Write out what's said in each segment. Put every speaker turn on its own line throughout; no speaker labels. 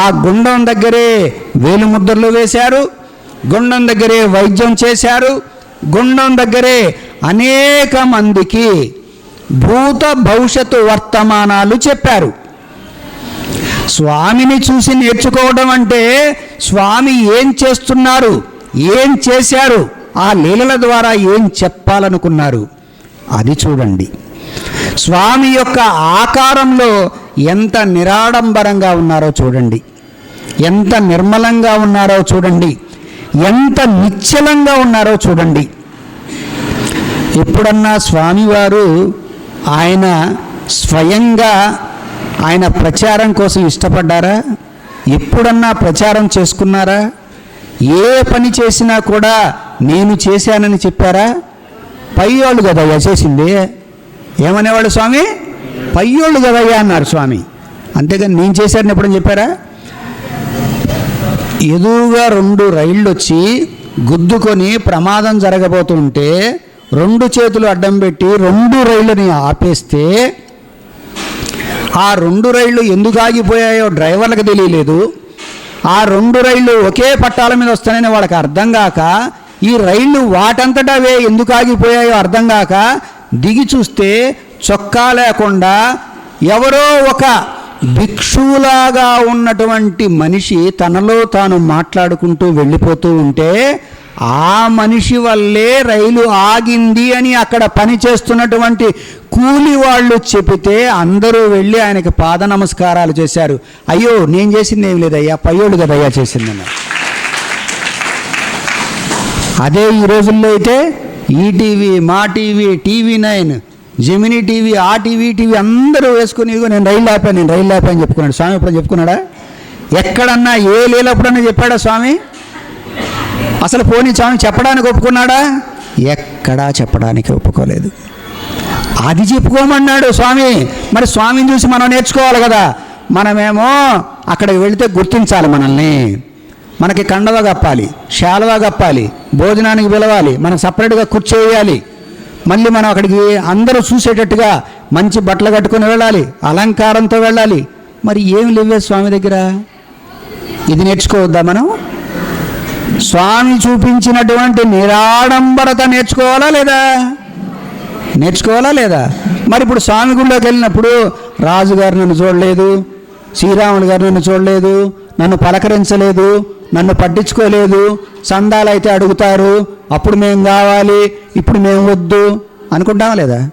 ఆ గుండం దగ్గరే వేలుముద్రలు వేశారు గుండం దగ్గరే వైద్యం చేశారు గుండం దగ్గరే అనేక మందికి భూత భవిష్యత్తు వర్తమానాలు చెప్పారు. స్వామిని చూసి నేర్చుకోవడం అంటే స్వామి ఏం చేస్తున్నారు ఏం చేశారు ఆ లీలల ద్వారా ఏం చెప్పాలనుకున్నారు అది చూడండి. స్వామి యొక్క ఆకారంలో ఎంత నిరాడంబరంగా ఉన్నారో చూడండి. ఎంత నిర్మలంగా ఉన్నారో చూడండి. ఎంత నిశ్చలంగా ఉన్నారో చూడండి. ఎప్పుడన్నా స్వామివారు ఆయన స్వయంగా ఆయన ప్రచారం కోసం ఇష్టపడ్డారా? ఎప్పుడన్నా ప్రచారం చేసుకున్నారా? ఏ పని చేసినా కూడా నేను చేశానని చెప్పారా? పై వాళ్ళు కదా చేసింది ఏమనేవాడు స్వామి? పయ్యోళ్ళు కదయ్యా అన్నారు స్వామి. అంతేగాని నేను చేశాడని ఎప్పుడని చెప్పారా? ఎదురుగా రెండు రైళ్ళు వచ్చి గుద్దుకొని ప్రమాదం జరగబోతుంటే రెండు చేతులు అడ్డం పెట్టి రెండు రైళ్ళని ఆపేస్తే ఆ రెండు రైళ్ళు ఎందుకు ఆగిపోయాయో డ్రైవర్లకు తెలియలేదు. ఆ రెండు రైళ్ళు ఒకే పట్టాల మీద వస్తానని వాళ్ళకి అర్థం కాక ఈ రైళ్ళు వాటంతటా అవే ఎందుకు ఆగిపోయాయో అర్థం కాక దిగి చూస్తే చొక్కా లేకుండా ఎవరో ఒక భిక్షువులాగా ఉన్నటువంటి మనిషి తనలో తాను మాట్లాడుకుంటూ వెళ్ళిపోతూ ఉంటే ఆ మనిషి వల్లే రైలు ఆగింది అని అక్కడ పని చేస్తున్నటువంటి కూలి వాళ్ళు చెబితే అందరూ వెళ్ళి ఆయనకి పాద నమస్కారాలు చేశారు. అయ్యో నేను చేసింది ఏం లేదయ్యా? పయ్యోడు కదయ్యా చేసిందన్న అదే ఈ రోజుల్లో అయితే ETV Maa TV TV nine Gemini TV ఆ టీవీ టీవీ అందరూ వేసుకుని ఇదిగో నేను రైలు ఆపాను నేను రైలు ఆపాను చెప్పుకున్నాడు. స్వామి ఎప్పుడైనా చెప్పుకున్నాడా? ఎక్కడన్నా ఏ లేనప్పుడన్నా చెప్పాడా స్వామి? అసలు పోనీ స్వామి చెప్పడానికి ఒప్పుకున్నాడా? ఎక్కడా చెప్పడానికి ఒప్పుకోలేదు. అది చెప్పుకోమన్నాడు స్వామి. మరి స్వామిని చూసి మనం నేర్చుకోవాలి కదా. మనమేమో అక్కడికి వెళితే గుర్తించాలి మనల్ని. మనకి కండవ కప్పాలి శాలువా కప్పాలి. భోజనానికి పిలవాలి మనం సపరేట్గా కూర్చోవేయాలి మళ్ళీ మనం అక్కడికి అందరూ చూసేటట్టుగా మంచి బట్టలు కట్టుకొని వెళ్ళాలి అలంకారంతో వెళ్ళాలి. మరి ఏమి లేవే స్వామి దగ్గర? ఇది నేర్చుకోవద్దా మనం? స్వామి చూపించినటువంటి నిరాడంబరత నేర్చుకోవాలా లేదా? నేర్చుకోవాలా లేదా? మరి ఇప్పుడు స్వామి గుడిలోకి వెళ్ళినప్పుడు రాజుగారు నన్ను చూడలేదు శ్రీరాముడు గారు నన్ను చూడలేదు నన్ను పలకరించలేదు నన్ను పట్టించుకోలేదు. సందాలు అయితే అడుగుతారు. అప్పుడు మేము కావాలి. ఇప్పుడు మేము వద్దు. అనుకుంటామా లేదా?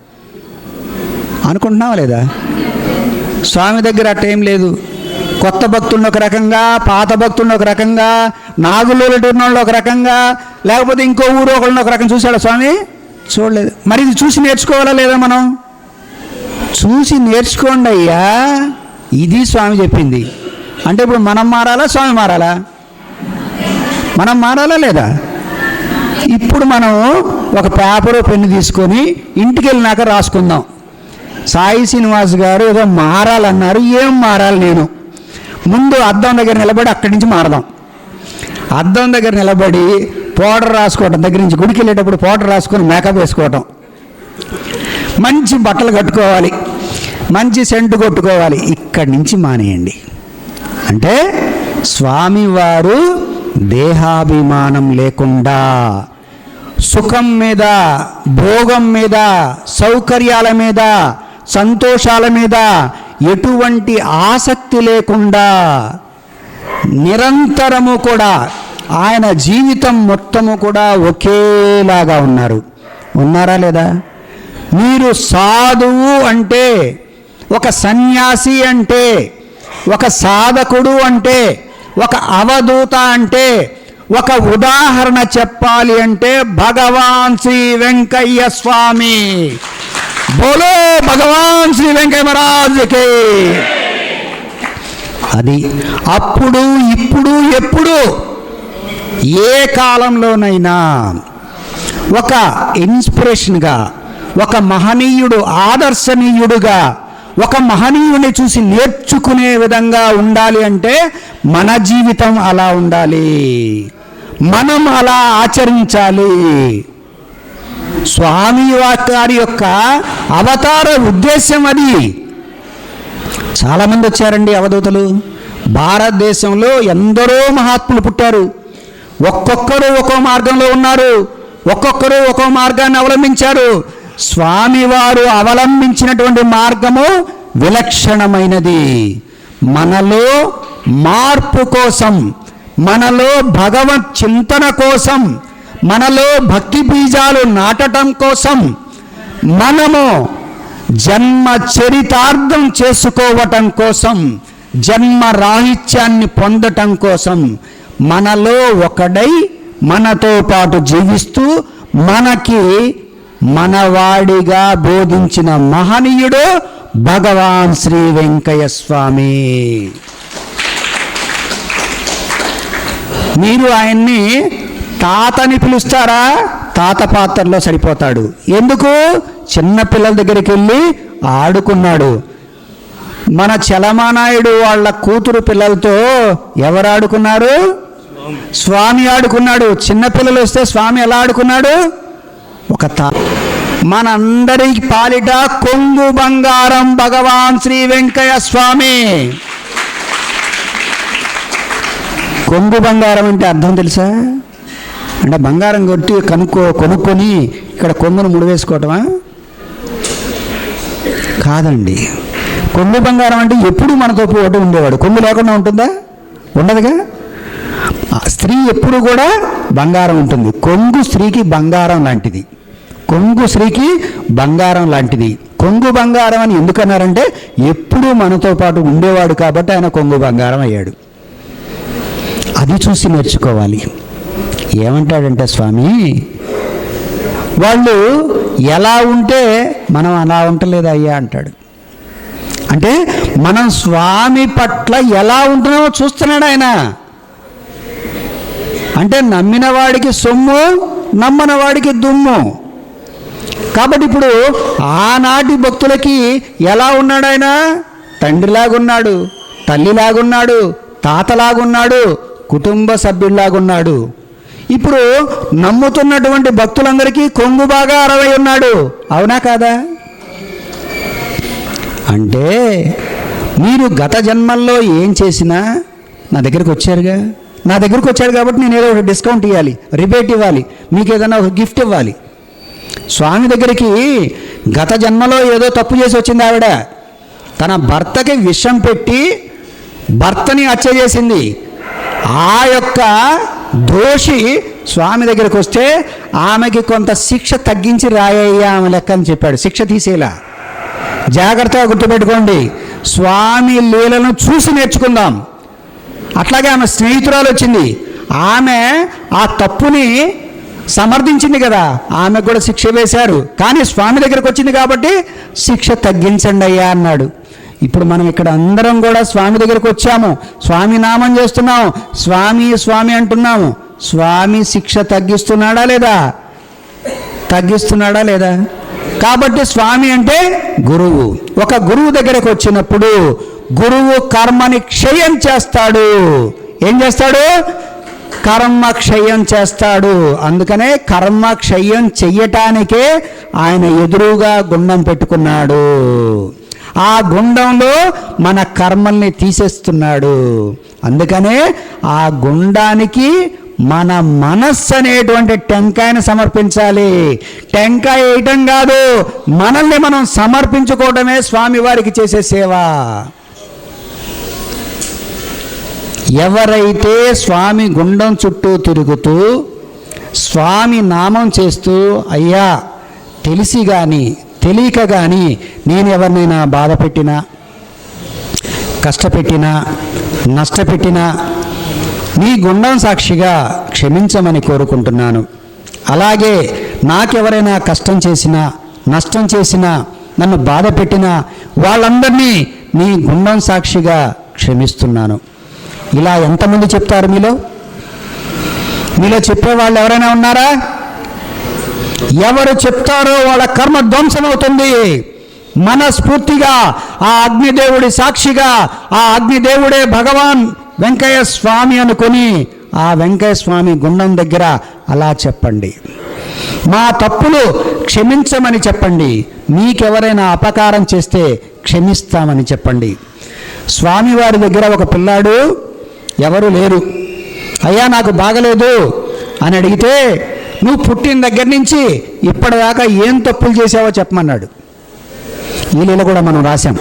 అనుకుంటున్నావా లేదా? స్వామి దగ్గర అట్ట ఏం లేదు. కొత్త భక్తులను ఒక రకంగా పాత భక్తులను ఒక రకంగా నాగులేటూరిన వాళ్ళు ఒక రకంగా లేకపోతే ఇంకో ఊరు ఒకళ్ళని ఒక రకం చూశాడు స్వామి? చూడలేదు. మరి ఇది చూసి నేర్చుకోవాలా లేదా మనం? చూసి నేర్చుకోండి అయ్యా. ఇది స్వామి చెప్పింది. అంటే ఇప్పుడు మనం మారాలా స్వామి మారాలా? మనం మారాలా లేదా? ఇప్పుడు మనం ఒక పేపరు పెన్ను తీసుకొని ఇంటికి వెళ్ళినాక రాసుకుందాం. సాయి శ్రీనివాస్ గారు ఏదో మారాలన్నారు. ఏం మారాలి నేను? ముందు అద్దం దగ్గర నిలబడి అక్కడి నుంచి మారదాం. అద్దం దగ్గర నిలబడి పౌడర్ రాసుకోవటం దగ్గర నుంచి గుడికి వెళ్ళేటప్పుడు పౌడర్ రాసుకొని మేకప్ వేసుకోవటం. మంచి బట్టలు కట్టుకోవాలి. మంచి సెంటు కొట్టుకోవాలి. ఇక్కడి నుంచి మానేయండి. అంటే స్వామివారు దేహాభిమానం లేకుండా సుఖం మీద భోగం మీద సౌకర్యాల మీద సంతోషాల మీద ఎటువంటి ఆసక్తి లేకుండా నిరంతరము కూడా ఆయన జీవితం మొత్తము కూడా ఒకేలాగా ఉన్నారు. ఉన్నారా లేదా? మీరు సాధువు అంటే ఒక సన్యాసి అంటే ఒక సాధకుడు అంటే ఒక అవధూత అంటే ఒక ఉదాహరణ చెప్పాలి అంటే భగవాన్ శ్రీ వెంకయ్య స్వామి. బోలో భగవాన్ శ్రీ వెంకయ్య మహారాజుకి. అది అప్పుడు ఇప్పుడు ఎప్పుడు? ఏ కాలంలోనైనా ఒక ఇన్స్పిరేషన్గా ఒక మహనీయుడు ఆదర్శనీయుడుగా ఒక మహనీయుని చూసి నేర్చుకునే విధంగా ఉండాలి అంటే మన జీవితం అలా ఉండాలి. మనం అలా ఆచరించాలి. స్వామి వారి యొక్క అవతార ఉద్దేశ్యం అది. చాలామంది వచ్చారండి అవధూతలు. భారతదేశంలో ఎందరో మహాత్ములు పుట్టారు. ఒక్కొక్కరు ఒక్కో మార్గంలో ఉన్నారు. ఒక్కొక్కరు ఒక్కో మార్గాన్ని అవలంబించారు. స్వామివారు అవలంబించినటువంటి మార్గము విలక్షణమైనది. మనలో మార్పు కోసం మనలో భగవత్ చింతన కోసం మనలో భక్తి బీజాలు నాటటం కోసం మనము జన్మ చరితార్థం చేసుకోవటం కోసం జన్మ రాహిత్యాన్ని పొందటం కోసం మనలో ఒకడై మనతో పాటు జీవిస్తూ మనకి మనవాడిగా బోధించిన మహనీయుడు భగవాన్ శ్రీ వెంకయ్య స్వామి. మీరు ఆయన్ని తాతని పిలుస్తారా? తాత పాత్రలో సరిపోతాడు. ఎందుకు? చిన్న పిల్లల దగ్గరికి వెళ్ళి ఆడుకున్నాడు. మన చలమానాయుడు వాళ్ళ కూతురు పిల్లలతో ఎవరు ఆడుకున్నారు? స్వామి ఆడుకున్నాడు. చిన్నపిల్లలు వస్తే స్వామి ఎలా ఆడుకున్నాడు? ఒక తా మనందరి పాలిట కొంగు బంగారం భగవాన్ శ్రీ వెంకయ్య స్వామి. కొంగు బంగారం అంటే అర్థం తెలుసా? అంటే బంగారం కొట్టి కనుక్కో కొనుక్కొని ఇక్కడ కొంగును ముడివేసుకోవటమా? కాదండి. కొంగు బంగారం అంటే ఎప్పుడు మనతో పాటు ఉండేవాడు. కొంగు లేకుండా ఉంటుందా? ఉండదుగా? స్త్రీ ఎప్పుడు కూడా బంగారం ఉంటుంది. కొంగు స్త్రీకి బంగారం లాంటిది. కొంగు స్త్రీకి బంగారం లాంటిది. కొంగు బంగారం అని ఎందుకన్నారంటే ఎప్పుడూ మనతో పాటు ఉండేవాడు కాబట్టి ఆయన కొంగు బంగారం అయ్యాడు. అది చూసి నేర్చుకోవాలి. ఏమంటాడంటే స్వామి వాళ్ళు ఎలా ఉంటే మనం అలా ఉండలేదు అయ్యా? అంటాడు. అంటే మనం స్వామి పట్ల ఎలా ఉంటున్నామో చూస్తున్నాడు ఆయన. అంటే నమ్మిన వాడికి సొమ్ము నమ్మని వాడికి దుమ్ము. కాబట్టి ఇప్పుడు ఆనాటి భక్తులకి ఎలా ఉన్నాడు ఆయన తండ్రిలాగున్నాడు తల్లిలాగున్నాడు తాతలాగున్నాడు కుటుంబ సభ్యుల్లాగున్నాడు. ఇప్పుడు నమ్ముతున్నటువంటి భక్తులందరికీ కొంగు బాగా అరవై ఉన్నాడు. అవునా కాదా? అంటే మీరు గత జన్మల్లో ఏం చేసినా నా దగ్గరికి వచ్చారుగా? నా దగ్గరకు వచ్చాడు కాబట్టి నేను ఏదో ఒక డిస్కౌంట్ ఇవ్వాలి రిబేట్ ఇవ్వాలి మీకు ఏదైనా ఒక గిఫ్ట్ ఇవ్వాలి. స్వామి దగ్గరికి గత జన్మలో ఏదో తప్పు చేసి వచ్చింది ఆవిడ. తన భర్తకి విషం పెట్టి భర్తని హత్య చేసింది. ఆ యొక్క దోషి స్వామి దగ్గరికి వస్తే ఆమెకి కొంత శిక్ష తగ్గించి రాయ్యా ఆమె లెక్క అని చెప్పాడు. శిక్ష తీసేలా. జాగ్రత్తగా గుర్తుపెట్టుకోండి. స్వామి లీలను చూసి నేర్చుకుందాం. అట్లాగే ఆమె స్నేహితురాలు వచ్చింది. ఆమె ఆ తప్పుని సమర్థించింది కదా. ఆమె కూడా శిక్ష వేశారు. కానీ స్వామి దగ్గరకు వచ్చింది కాబట్టి శిక్ష తగ్గించండి అయ్యా అన్నాడు. ఇప్పుడు మనం ఇక్కడ అందరం కూడా స్వామి దగ్గరకు వచ్చాము. స్వామి నామం చేస్తున్నాం స్వామి స్వామి అంటున్నాము. స్వామి శిక్ష తగ్గిస్తున్నాడా లేదా? తగ్గిస్తున్నాడా లేదా? కాబట్టి స్వామి అంటే గురువు. ఒక గురువు దగ్గరకు వచ్చినప్పుడు గురువు కర్మని క్షయం చేస్తాడు. ఏం చేస్తాడు? కర్మ క్షయం చేస్తాడు. అందుకనే కర్మ క్షయం చెయ్యటానికే ఆయన ఎదురుగా గుండం పెట్టుకున్నాడు. ఆ గుండంలో మన కర్మల్ని తీసేస్తున్నాడు. అందుకనే ఆ గుండానికి మన మనస్సు అనేటువంటి టెంకాయను సమర్పించాలి. టెంకాయ వేయటం కాదు మనల్ని మనం సమర్పించుకోవడమే స్వామివారికి చేసే సేవ. ఎవరైతే స్వామి గుండం చుట్టూ తిరుగుతూ స్వామి నామం చేస్తూ అయ్యా తెలిసి కానీ తెలియక కానీ నేను ఎవరినైనా బాధ పెట్టినా కష్టపెట్టినా నష్టపెట్టినా నీ గుండం సాక్షిగా క్షమించమని కోరుకుంటున్నాను. అలాగే నాకెవరైనా కష్టం చేసినా నష్టం చేసినా నన్ను బాధ పెట్టినా వాళ్ళందరినీ నీ గుండం సాక్షిగా క్షమిస్తున్నాను. ఇలా ఎంతమంది చెప్తారు మీలో? మీలో చెప్పేవాళ్ళు ఎవరైనా ఉన్నారా? ఎవరు చెప్తారో వాళ్ళ కర్మ ధ్వంసమవుతుంది మనస్ఫూర్తిగా ఆ అగ్నిదేవుడి సాక్షిగా ఆ అగ్నిదేవుడే భగవాన్ వెంకయ్య స్వామి అనుకొని ఆ వెంకయ్య స్వామి గుండం దగ్గర అలా చెప్పండి. మా తప్పులు క్షమించమని చెప్పండి. మీకెవరైనా అపకారం చేస్తే క్షమిస్తామని చెప్పండి. స్వామివారి దగ్గర ఒక పిల్లాడు ఎవరు లేరు. అయ్యా నాకు బాగలేదు అని అడిగితే నువ్వు పుట్టిన దగ్గర నుంచి ఇప్పటిదాకా ఏం తప్పులు చేసావో చెప్పమన్నాడు. ఈ లీల కూడా మనం రాశాం.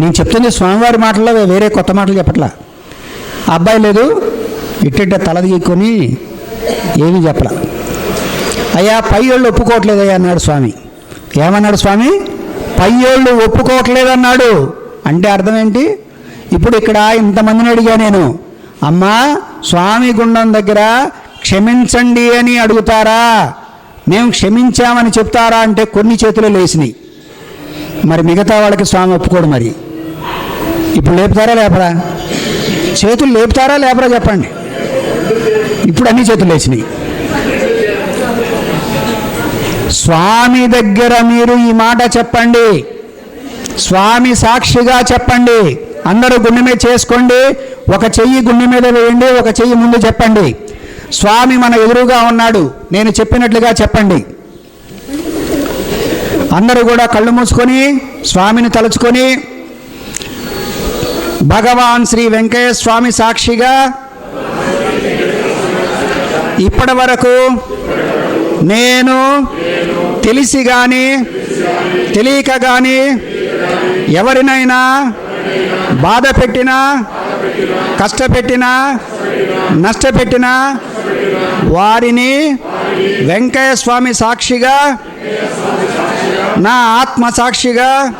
నేను చెప్తుంది స్వామివారి మాటల్లో వేరే కొత్త మాటలు చెప్పట్లా. అబ్బాయి లేదు ఇట్టిట్ట తల ఏమీ చెప్పలా. అయ్యా పై పయ్యోళ్ళు ఒప్పుకోవట్లేదయ్యా అన్నాడు స్వామి. ఏమన్నాడు స్వామి? పై పయ్యోళ్ళు ఒప్పుకోవట్లేదన్నాడు. అంటే అర్థం ఏంటి? ఇప్పుడు ఇక్కడ ఇంతమందిని అడిగా నేను. అమ్మా స్వామి గుండం దగ్గర క్షమించండి అని అడుగుతారా? మేము క్షమించామని చెప్తారా అంటే కొన్ని చేతులు లేచినాయి. మరి మిగతా వాళ్ళకి స్వామి ఒప్పుకోడు మరి. ఇప్పుడు లేపుతారా లేపరా? చేతులు లేపుతారా లేపరా చెప్పండి. ఇప్పుడు అన్ని చేతులు లేచినాయి. స్వామి దగ్గర మీరు ఈ మాట చెప్పండి. స్వామి సాక్షిగా చెప్పండి. అందరూ గుండె మీద చేసుకోండి ఒక చెయ్యి గుండె మీద వేయండి ఒక చెయ్యి ముందు చెప్పండి. స్వామి మన ఎదురుగా ఉన్నాడు నేను చెప్పినట్లుగా చెప్పండి. అందరూ కూడా కళ్ళు మూసుకొని స్వామిని తలుచుకొని భగవాన్ శ్రీ వెంకయ్య స్వామి సాక్షిగా ఇప్పటి వరకు నేను తెలిసి కానీ తెలియక కానీ ఎవరినైనా బాధ పెట్టినా కష్టపెట్టినా నష్టపెట్టినా వారిని వెంకయ్య స్వామి సాక్షిగా నా ఆత్మ సాక్షిగా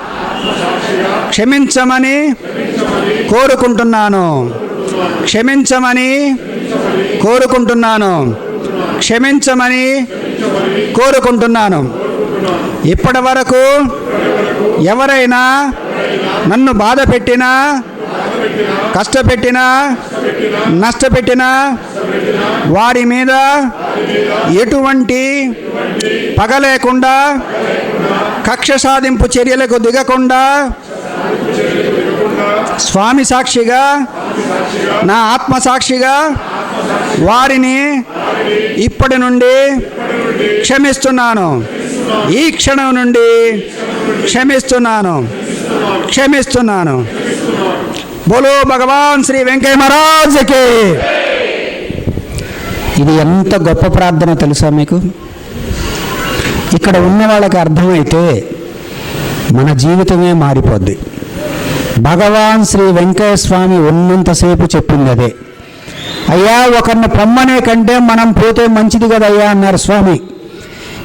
క్షమించమని కోరుకుంటున్నాను. క్షమించమని కోరుకుంటున్నాను. క్షమించమని కోరుకుంటున్నాను. ఇప్పటి వరకు ఎవరైనా నన్ను బాధ పెట్టినా కష్టపెట్టినా నష్టపెట్టినా వారి మీద ఎటువంటి పగ లేకుండా కక్ష సాధింపు చర్యలకు దిగకుండా స్వామి సాక్షిగా నా ఆత్మ సాక్షిగా వారిని ఇప్పటి నుండి క్షమిస్తున్నాను. ఈ క్షణం నుండి క్షమిస్తున్నాను. క్షమిస్తున్నాను. బోలో భగవాన్ శ్రీ వెంకయ్య మహారాజ్కి. ఇది ఎంత గొప్ప ప్రార్థన తెలుసా మీకు? ఇక్కడ ఉన్న వాళ్ళకి అర్థమైతే మన జీవితమే మారిపోద్ది. భగవాన్ శ్రీ వెంకయ్య స్వామి ఉన్నంతసేపు చెప్పింది అదే. అయ్యా ఒకరిని పొమ్మనే కంటే మనం పోతే మంచిది కదయ్యా అన్నారు స్వామి.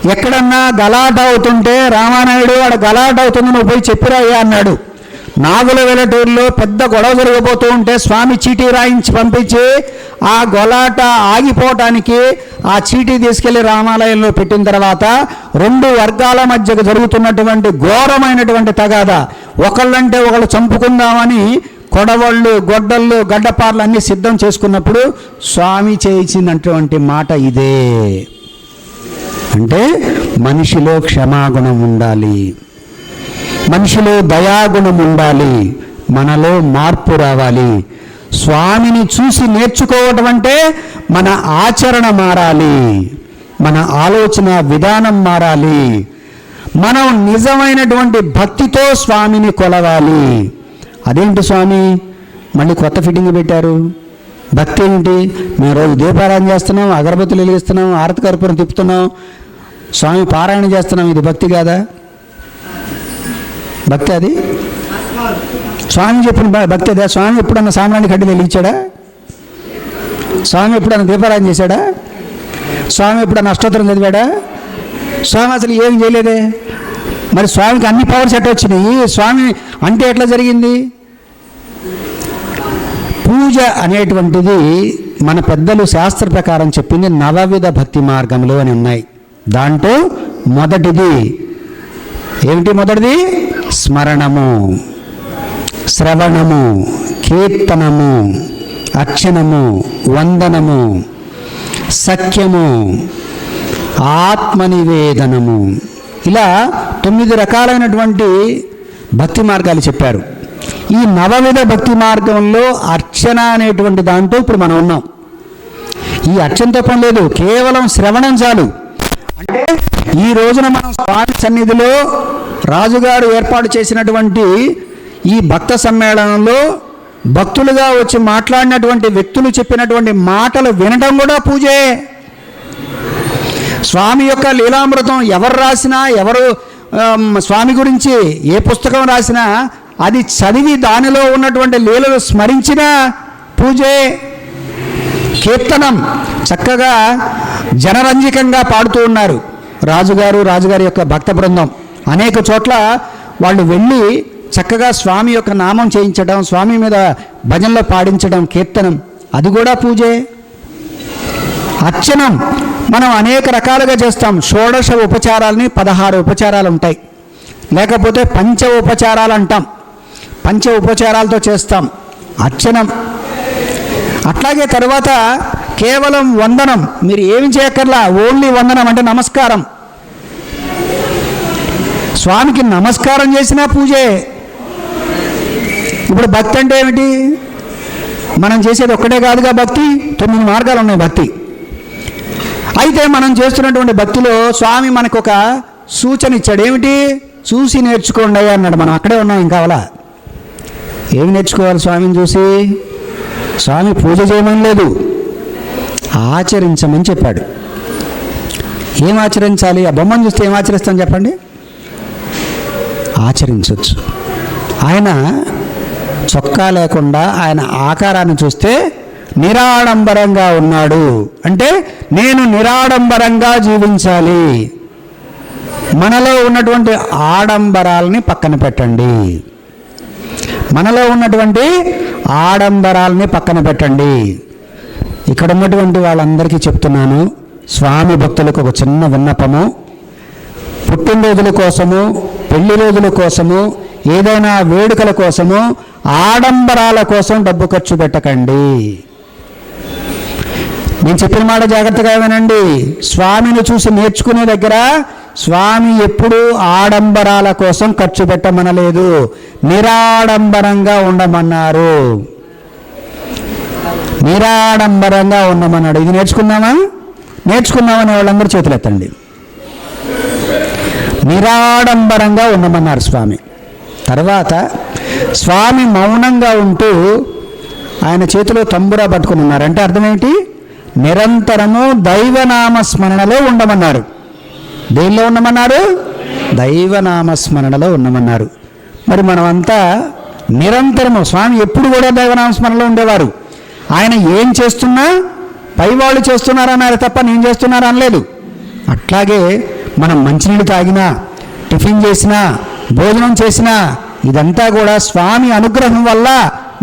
ఎక్కడన్నా గలాట అవుతుంటే రామానాయుడు వాడు గలాట అవుతుంది నువ్వు పోయి చెప్పిరాయ్యా అన్నాడు. నాగుల వెలటూరులో పెద్ద గొడవ జరగబోతూ ఉంటే స్వామి చీటీ రాయించి పంపించి ఆ గొలాట ఆగిపోవటానికి ఆ చీటీ తీసుకెళ్ళి రామాలయంలో పెట్టిన తర్వాత రెండు వర్గాల మధ్య జరుగుతున్నటువంటి ఘోరమైనటువంటి తగాద. ఒకళ్ళంటే ఒకళ్ళు చంపుకుందామని కొడవళ్ళు గొడ్డళ్ళు గడ్డపార్లు అన్నీ సిద్ధం చేసుకున్నప్పుడు స్వామి చేయించినటువంటి మాట ఇదే. అంటే మనిషిలో క్షమాగుణం ఉండాలి. మనిషిలో దయాగుణం ఉండాలి. మనలో మార్పు రావాలి. స్వామిని చూసి నేర్చుకోవటం అంటే మన ఆచరణ మారాలి. మన ఆలోచన విధానం మారాలి. మనం నిజమైనటువంటి భక్తితో స్వామిని కొలవాలి. అదేంటి స్వామి? మళ్ళీ కొత్త ఫిట్టింగ్ పెట్టారు. భక్తి ఏంటి? మేము రోజు దీపారాయణ చేస్తున్నాం అగరబత్తులు వెలిగిస్తున్నాం ఆరతి కర్పూరం తిప్పుతున్నాం. స్వామి పారాయణ చేస్తున్నాం. ఇది భక్తి కాదా? భక్తి అది? స్వామి చెప్పిన భక్తి అదే. స్వామి ఎప్పుడన్నా సామ్రాణి కడ్డి వెలిగించాడా స్వామి ఎప్పుడన్నా దీపారాయణ చేశాడా? స్వామి ఎప్పుడన్నా అష్టోత్తరం చదివాడా? స్వామి అసలు ఏం చేయలేదే? మరి స్వామికి అన్ని పవర్స్ ఎట్ట వచ్చినాయి స్వామి అంటే ఎట్లా జరిగింది? పూజ అనేటువంటిది మన పెద్దలు శాస్త్ర ప్రకారం చెప్పింది నవవిధ భక్తి మార్గములు అని ఉన్నాయి. దాంట్లో మొదటిది ఏమిటి మొదటిది? స్మరణము శ్రవణము కీర్తనము అర్చనము వందనము సఖ్యము ఆత్మనివేదనము. ఇలా తొమ్మిది రకాలైనటువంటి భక్తి మార్గాలు చెప్పారు. ఈ నవవిధ భక్తి మార్గంలో అర్చన అనేటువంటి దాంట్లో ఇప్పుడు మనం ఉన్నాం. ఈ అర్చనతో పని లేదు కేవలం శ్రవణం చాలు. అంటే ఈ రోజున మనం స్వామి సన్నిధిలో రాజుగారు ఏర్పాటు చేసినటువంటి ఈ భక్త సమ్మేళనంలో భక్తులుగా వచ్చి మాట్లాడినటువంటి వ్యక్తులు చెప్పినటువంటి మాటలు వినడం కూడా పూజే. స్వామి యొక్క లీలామృతం ఎవరు రాసినా ఎవరు స్వామి గురించి ఏ పుస్తకం రాసినా అది చదివి దానిలో ఉన్నటువంటి లీలలు స్మరించిన పూజే కీర్తనం. చక్కగా జనరంజకంగా పాడుతూ ఉన్నారు రాజుగారు రాజుగారి యొక్క భక్త బృందం. అనేక చోట్ల వాళ్ళు వెళ్ళి చక్కగా స్వామి యొక్క నామం చేయించడం స్వామి మీద భజనలో పాడించడం కీర్తనం. అది కూడా పూజే. అర్చనం. మనం అనేక రకాలుగా చేస్తాం. షోడశ ఉపచారాలని పదహారు ఉపచారాలు ఉంటాయి. లేకపోతే పంచ ఉపచారాలు అంటాం. పంచ ఉపచారాలతో చేస్తాం. అర్చనం. అట్లాగే తర్వాత కేవలం వందనం. మీరు ఏమి చేయక్కర్లా ఓన్లీ వందనం అంటే నమస్కారం. స్వామికి నమస్కారం చేసినా పూజే. ఇప్పుడు భక్తి అంటే ఏమిటి? మనం చేసేది ఒక్కటే కాదుగా భక్తి తొమ్మిది మార్గాలు ఉన్నాయి భక్తి. అయితే మనం చేస్తున్నటువంటి భక్తిలో స్వామి మనకు ఒక సూచన ఇచ్చాడు. ఏమిటి? చూసి నేర్చుకోండి అన్నాడు. మనం అక్కడే ఉన్నాం ఇంకా అవలా ఏమి నేర్చుకోవాలి స్వామిని చూసి? స్వామి పూజ చేయమని లేదు. ఆచరించమని చెప్పాడు. ఏం ఆచరించాలి? ఆ బొమ్మను చూస్తే ఏం ఆచరిస్తాం చెప్పండి? ఆచరించవచ్చు ఆయన చొక్కా లేకుండా ఆయన ఆకారాన్ని చూస్తే నిరాడంబరంగా ఉన్నాడు. అంటే నేను నిరాడంబరంగా జీవించాలి. మనలో ఉన్నటువంటి ఆడంబరాలని పక్కన పెట్టండి. మనలో ఉన్నటువంటి ఆడంబరాలని పక్కన పెట్టండి. ఇక్కడ ఉన్నటువంటి వాళ్ళందరికీ చెప్తున్నాను స్వామి భక్తులకు ఒక చిన్న విన్నపము. పుట్టినరోజుల కోసము పెళ్ళి రోజుల కోసము ఏదైనా వేడుకల కోసము ఆడంబరాల కోసం డబ్బు ఖర్చు పెట్టకండి. నేను చెప్పిన మాట జాగ్రత్తగా వినండి. స్వామిని చూసి నేర్చుకునే దగ్గర స్వామి ఎప్పుడూ ఆడంబరాల కోసం ఖర్చు పెట్టమనలేదు. నిరాడంబరంగా ఉండమన్నారు. నిరాడంబరంగా ఉండమన్నాడు. ఇది నేర్చుకుందామా? నేర్చుకుందామని వాళ్ళందరూ చేతులు ఎత్తండి. నిరాడంబరంగా ఉండమన్నారు స్వామి. తర్వాత స్వామి మౌనంగా ఉంటూ ఆయన చేతిలో తంబురా పట్టుకుని ఉన్నారు. అంటే అర్థమేంటి నిరంతరము దైవనామ స్మరణలో ఉండమన్నారు. దేనిలో ఉండమన్నారు? దైవనామ స్మరణలో ఉండమన్నారు. మరి మనమంతా నిరంతరము స్వామి ఎప్పుడు కూడా దైవనామస్మరణలో ఉండేవారు. ఆయన ఏం చేస్తున్నా పైవాళ్ళు చేస్తున్నారన్నారు తప్ప నేను చేస్తున్నారా అనలేదు. అట్లాగే మనం మంచినీళ్ళు తాగినా టిఫిన్ చేసినా భోజనం చేసినా ఇదంతా కూడా స్వామి అనుగ్రహం వల్ల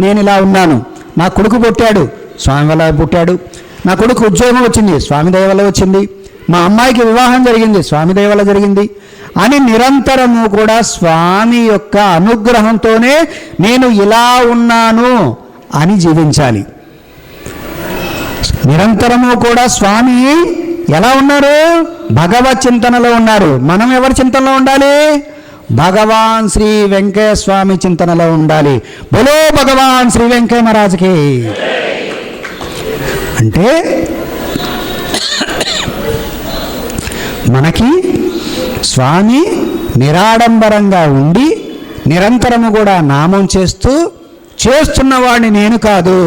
నేను ఇలా ఉన్నాను. నా కొడుకు పుట్టాడు స్వామి వల్ల పుట్టాడు. నా కొడుకు ఉద్యోగం వచ్చింది స్వామి దయ వల్ల వచ్చింది. మా అమ్మాయికి వివాహం జరిగింది స్వామి దయ వల్ల జరిగింది. అని నిరంతరము కూడా స్వామి యొక్క అనుగ్రహంతోనే నేను ఇలా ఉన్నాను అని జీవించాలి. నిరంతరము కూడా స్వామి ఎలా ఉన్నారు? భగవత్ చింతనలో ఉన్నారు. మనం ఎవరి చింతనలో ఉండాలి? భగవాన్ శ్రీ వెంకయ్య స్వామి చింతనలో ఉండాలి. బలో భగవాన్ శ్రీ వెంకయ్య మహారాజుకి. అంటే మనకి స్వామి నిరాడంబరంగా ఉండి నిరంతరము కూడా నామం చేస్తూ చేస్తున్నవాడిని నేను కాదు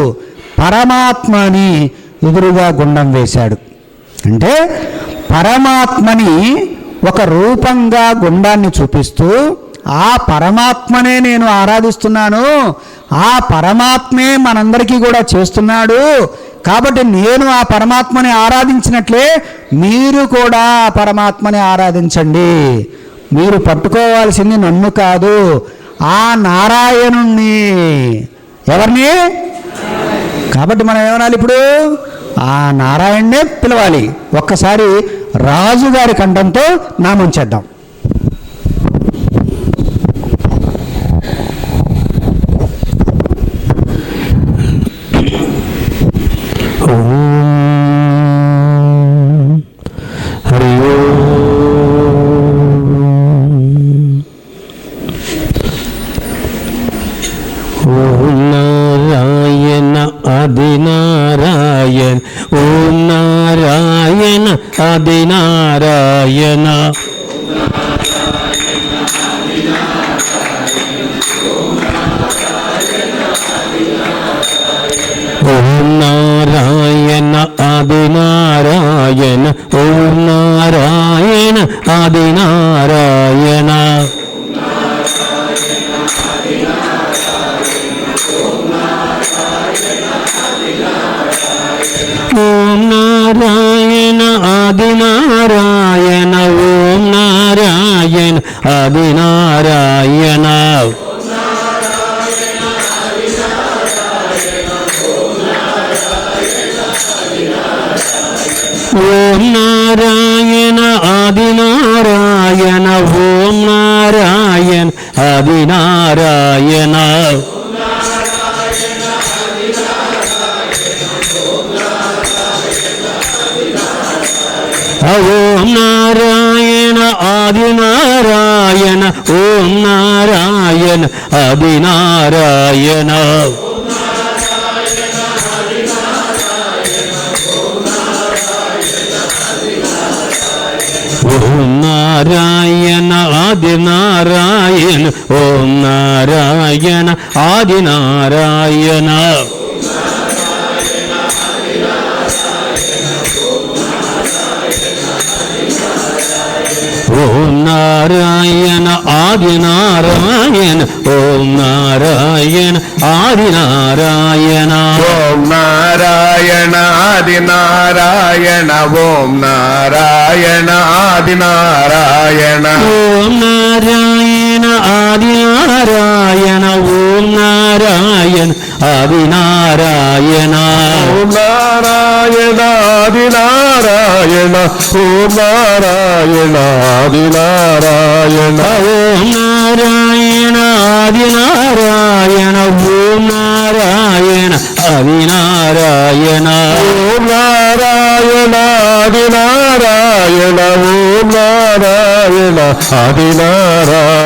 పరమాత్మని ఎదురుగా గుండం వేశాడు. అంటే పరమాత్మని ఒక రూపంగా గుండాన్ని చూపిస్తూ ఆ పరమాత్మనే నేను ఆరాధిస్తున్నాను ఆ పరమాత్మే మనందరికీ కూడా చేస్తున్నాడు కాబట్టి నేను ఆ పరమాత్మని ఆరాధించినట్లే మీరు కూడా ఆ పరమాత్మని ఆరాధించండి. మీరు పట్టుకోవాల్సింది నన్ను కాదు ఆ నారాయణుణ్ణి. ఎవరిని? కాబట్టి మనం ఏమనాలి ఇప్పుడు? ఆ నారాయణ్నే పిలవాలి. ఒక్కసారి రాజుగారి కంఠంతో నామం చేద్దాం.
നാരായൺ ഓം നാരായണ അതിനാരായണ നാരായണ. ഓം നാരായണ ആദിനാരായണ ഓം നാരായണ ആദിനാരായണ.
നാരായണ ആദിനാരായണ. ഓം നാരായണ ആദിനാരായണ. ഓം നാരായണ ആദിനാരായണ.
ഓം നാരായണ ആദിനാരായണ. ഓം നാരായണ ആദിനാരായണ. ഓം നാരായണ.
ആദി നാരായണ ഓം നാരായണ ആദിനാരായണ ഓം നാരായണ ആദിനാരായണ
ഓം നാരായണ ആദിനാരായണ. ഓം നാരായണ ആദിനാരായണ ഓം നാരായണ
അവിനാരായണ. ഓം നാരായണ ആദിനാരായണ ഓം നാരായണ ആദിനാരായണ.